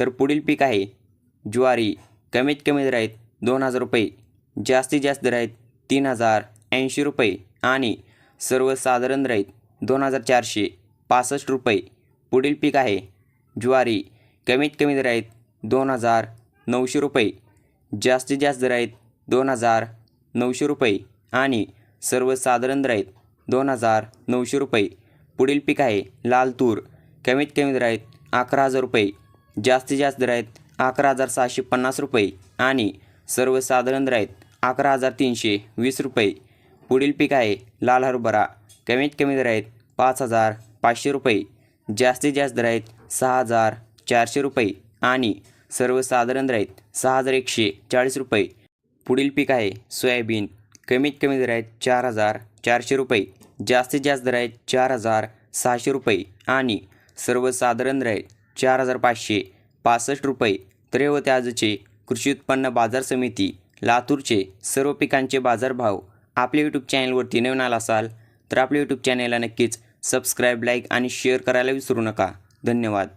तर पुढील पीक आहे. ज्वारी कमीत कमी दर आहेत दोन हजार रुपये जास्तीत जास्त दर आहेत तीन हजार ऐंशी रुपये आणि सर्वसाधारण दर आहेत दोन हजार चारशे पासष्ट रुपये. पुढील पीक आहे. ज्वारी कमीत कमी दर आहेत दोन हजार नऊशे रुपये जास्तीत जास्त दर आहेत दोन हजार नऊशे रुपये आणि सर्वसाधारण दर आहेत दोन हजार नऊशे रुपये. पुढील पीक आहे लाल तूर कमीत कमी दर आहेत अकरा हजार रुपये. जास्तीत जास्त दर आहेत अकरा हजार सहाशे पन्नास रुपये आणि सर्वसाधारण दर आहेत अकरा हजार तीनशे वीस रुपये. पुढील पीक आहे लाल हरभरा. कमीत कमी दर आहेत पाच हजार पाचशे रुपये. जास्तीत जास्त दर आहेत सहा हजार चारशे रुपये आणि सर्वसाधारण दर आहेत सहा हजार एकशे चाळीस रुपये. पुढील पीक आहे सोयाबीन. कमीत कमी दर आहेत चार हजार चारशे रुपये. जास्तीत जास्त दर आहेत चार हजार सहाशे रुपये आणि सर्वसाधारण दर आहेत चार हजार पाचशे पासष्ट रुपये. त्रेवते आजचे कृषी उत्पन्न बाजार समिती लातूरचे सर्व पिकांचे बाजारभाव आपल्या यूट्यूब चॅनलवरती नवीन आला असाल तर आपल्या यूट्यूब चॅनलला नक्कीच सबस्क्राईब लाईक आणि शेअर करायला विसरू नका. धन्यवाद.